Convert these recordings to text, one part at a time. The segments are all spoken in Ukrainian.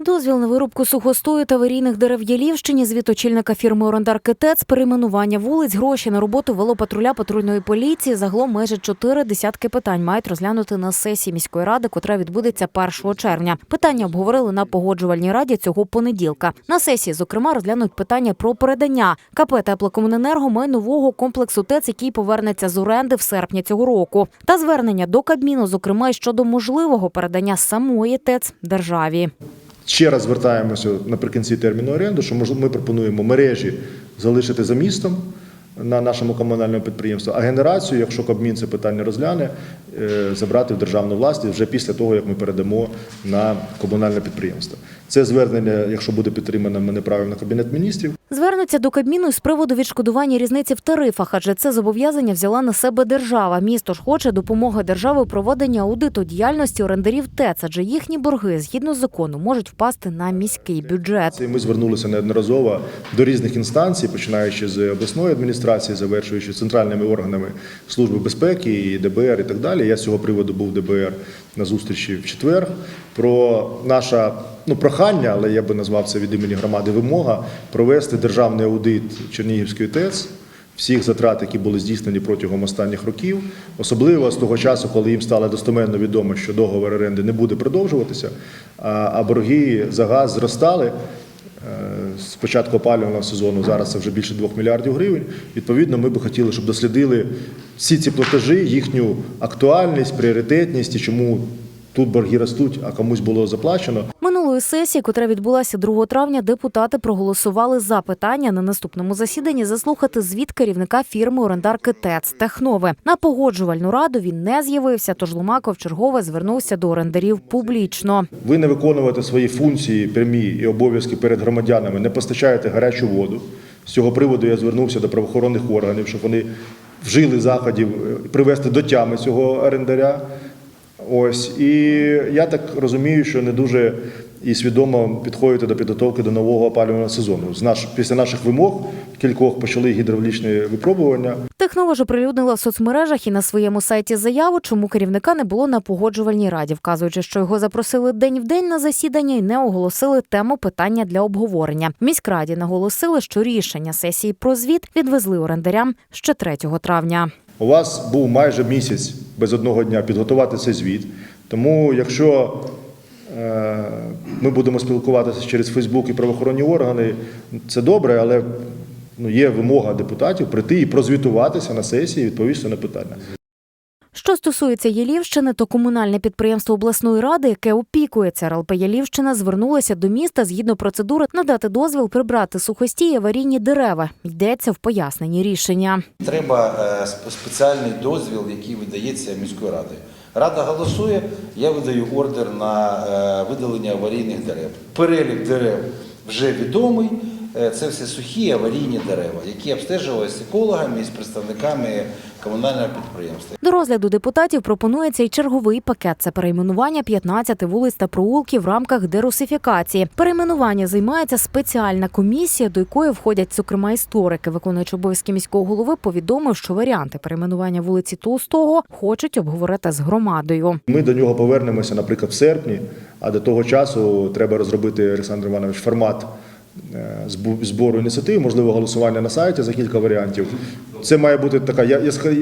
Дозвіл на вирубку сухостою та аварійних дерев Ялівщині, звіт очільника фірми Орендар Китец, перейменування вулиць, гроші на роботу велопатруля патрульної поліції. Загалом майже чотири десятки питань мають розглянути на сесії міської ради, котра відбудеться 1 червня. Питання обговорили на погоджувальній раді цього понеділка. На сесії, зокрема, розглянуть питання про передання КП «Теплокомуненерго» має нового комплексу ТЕЦ, який повернеться з оренди в серпні цього року. Та звернення до Кабміну, зокрема, щодо можливого передання самої ТЕЦ державі. Ще раз звертаємося наприкінці терміну оренду, що ми пропонуємо мережі залишити за містом на нашому комунальному підприємстві, а генерацію, якщо Кабмін це питання розгляне, е, забрати в державну власність вже після того, як ми передамо на комунальне підприємство. Це звернення, якщо буде підтримано, ми направимо на кабінет міністрів. Звернуться до Кабміну з приводу відшкодування різниці в тарифах, адже це зобов'язання взяла на себе держава. Місто ж хоче допомоги держави у проведенні аудиту діяльності орендарів ТЕЦ, адже їхні борги згідно з закону можуть впасти на міський бюджет. Ми звернулися неодноразово до різних інстанцій, починаючи з обласної адміністрації, завершуючи центральними органами Служби безпеки і ДБР і так далі. Я з цього приводу був в ДБР на зустрічі в четвер. Про наше ну, прохання, але я би назвав це від імені громади вимога провести державний аудит Чернігівської ТЕЦ. Всіх затрат, які були здійснені протягом останніх років, особливо з того часу, коли їм стало достеменно відомо, що договор оренди не буде продовжуватися, а а борги за газ зростали. Е, З початку опалювального сезону зараз це вже більше 2 мільярдів гривень. Відповідно, ми би хотіли, щоб дослідили всі ці платежі, їхню актуальність, пріоритетність і чому тут борги ростуть, а комусь було заплачено. Минулої сесії, котра відбулася 2 травня, депутати проголосували за питання на наступному засіданні заслухати звіт керівника фірми орендарки ТЕЦ Технове. На погоджувальну раду він не з'явився, тож Ломаков чергове звернувся до орендарів публічно. Ви не виконуєте свої функції прямі і обов'язки перед громадянами, не постачаєте гарячу воду. З цього приводу я звернувся до правоохоронних органів, щоб вони вжили заходів е, привести до тями цього орендаря. Ось і я так розумію, що не дуже і свідомо підходите до підготовки до нового опалювального сезону. З наш після наших вимог кількох почали гідравлічні випробування. Технова ж оприлюднила в соцмережах і на своєму сайті заяву, чому керівника не було на погоджувальній раді, вказуючи, що його запросили день в день на засідання і не оголосили тему питання для обговорення. В міськраді наголосили, що рішення сесії про звіт відвезли орендарям ще 3 травня. У вас був майже місяць без одного дня підготувати цей звіт. Тому, якщо е, ми будемо спілкуватися через Фейсбук і правоохоронні органи, це добре, але ну, є вимога депутатів прийти і прозвітуватися на сесії і відповісти на питання. Що стосується Ялівщини, то комунальне підприємство обласної ради, яке опікується РЛП Ялівщина, звернулося до міста згідно процедури надати дозвіл прибрати сухості і аварійні дерева. Йдеться в поясненні рішення. Треба е, спеціальний дозвіл, який видається міською радою. Рада голосує, я видаю ордер на е, видалення аварійних дерев. Перелік дерев вже відомий. Е, Це все сухі аварійні дерева, які обстежувалися екологами і з представниками комунального підприємства. До розгляду депутатів пропонується і черговий пакет. Це перейменування 15 вулиць та проулків в рамках дерусифікації. Перейменування займається спеціальна комісія, до якої входять зокрема історики. Виконуючи обов'язки міського голови, повідомив, що варіанти перейменування вулиці Толстого хочуть обговорити з громадою. Ми до нього повернемося, наприклад, в серпні, а до того часу треба розробити, Олександр Іванович, формат збору ініціатив, можливо, голосування на сайті за кілька варіантів. Це має бути така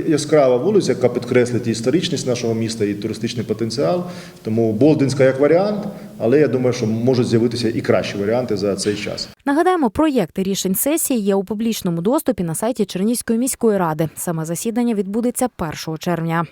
яскрава вулиця, яка підкреслить історичність нашого міста, і туристичний потенціал. Тому Болдинська як варіант, але я думаю, що можуть з'явитися і кращі варіанти за цей час. Нагадаємо, проєкти рішень сесії є у публічному доступі на сайті Чернігівської міської ради. Саме засідання відбудеться 1 червня.